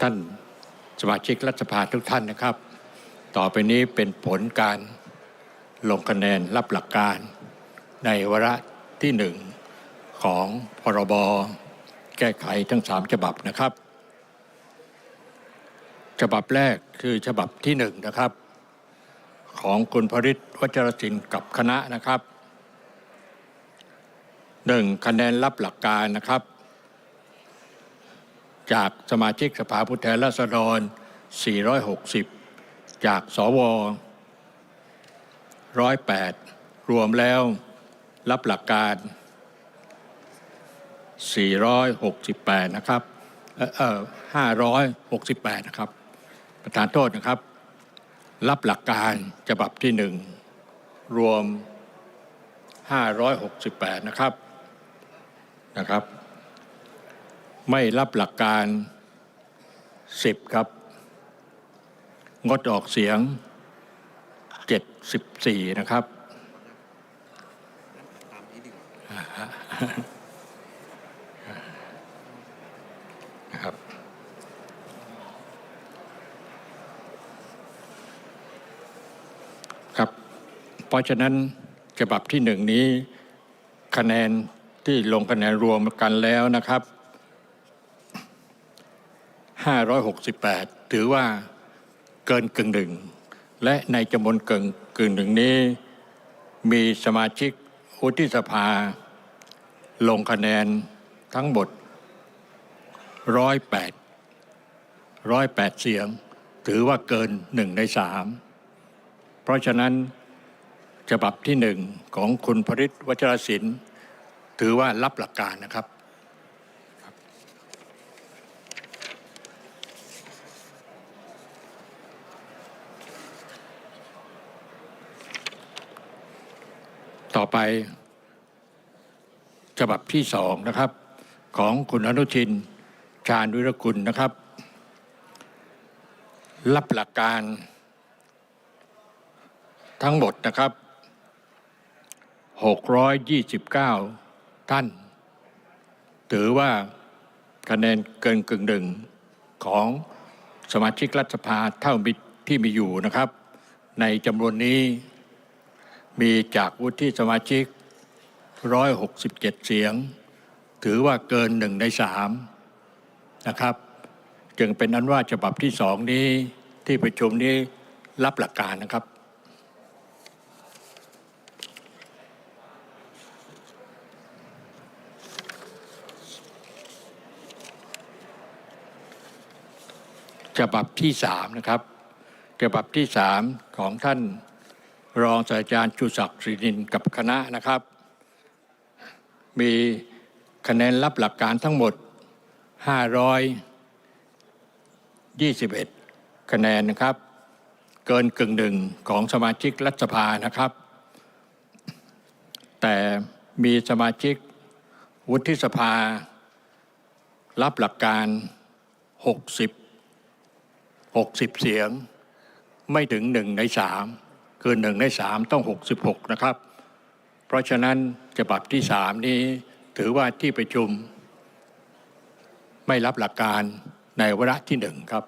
ท่านสมาชิกรัฐสภาทุกท่านนะครับ ต่อไปนี้เป็นผลการลงคะแนนรับหลักการ ในวาระที่หนึ่งของพรบแก้ไขทั้งสามฉบับนะครับ ฉบับแรกคือฉบับที่หนึ่งนะครับ ของคุณพริตวัชรศิลป์กับคณะนะครับหนึ่งคะแนนรับหลักการนะครับ จากสมาชิกสภาผู้แทนราษฎร 460 จากสว 108 รวมแล้วรับหลักการ 468 นะครับ เอ่อ568 นะครับ ประธานโทษนะครับ รับหลักการฉบับที่หนึ่งรวม 568 นะครับ นะครับ ไม่รับหลักการ10ครับ งดออกเสียง74นะครับนะครับ ครับ เพราะฉะนั้นฉบับที่หนึ่งนี้คะแนนที่ลงคะแนนรวมกันแล้วนะครับ 568 ถือว่าเกินกึ่งหนึ่ง และในจำนวนเกินกึ่งหนึ่งนี้ มีสมาชิกวุฒิสภา ลงคะแนนทั้งหมด 108 108 เสียง ถือว่าเกินหนึ่งในสามเพราะฉะนั้นฉบับที่หนึ่งของคุณพริตวัชรศิลป์ถือว่ารับหลักการนะครับ ต่อไป ฉบับที่สองนะครับ ของคุณอนุทิน ชาญวิรกุลนะครับ รับหลักการ ทั้งหมดนะครับ 629 ท่าน ถือว่าคะแนนเกินกึ่งหนึ่งของสมาชิกรัฐสภาเท่ามิที่มีอยู่นะครับ ในจำนวนนี้ มีจากวุฒิสมาชิก 167 เสียง ถือว่าเกินหนึ่งในสามนะครับ จึงเป็นอันว่าฉบับที่สองนี้ที่ประชุมนี้รับหลักการนะครับ ฉบับที่สามนะครับ ฉบับที่สามของท่าน รองศาสตราจารย์จุศักดิ์ศรีนินกับคณะนะครับ มีคะแนนรับหลักการทั้งหมด 521 คะแนนนะครับ เกินกึ่งหนึ่งของสมาชิกรัฐสภานะครับ แต่มีสมาชิกวุฒิสภา รับหลักการ 60 60 เสียง ไม่ถึงหนึ่งในสาม คือหนึ่งในสามต้อง66นะครับ เพราะฉะนั้นฉบับที่สามนี้ถือว่าที่ประชุม ไม่รับหลักการในวาระที่หนึ่งครับ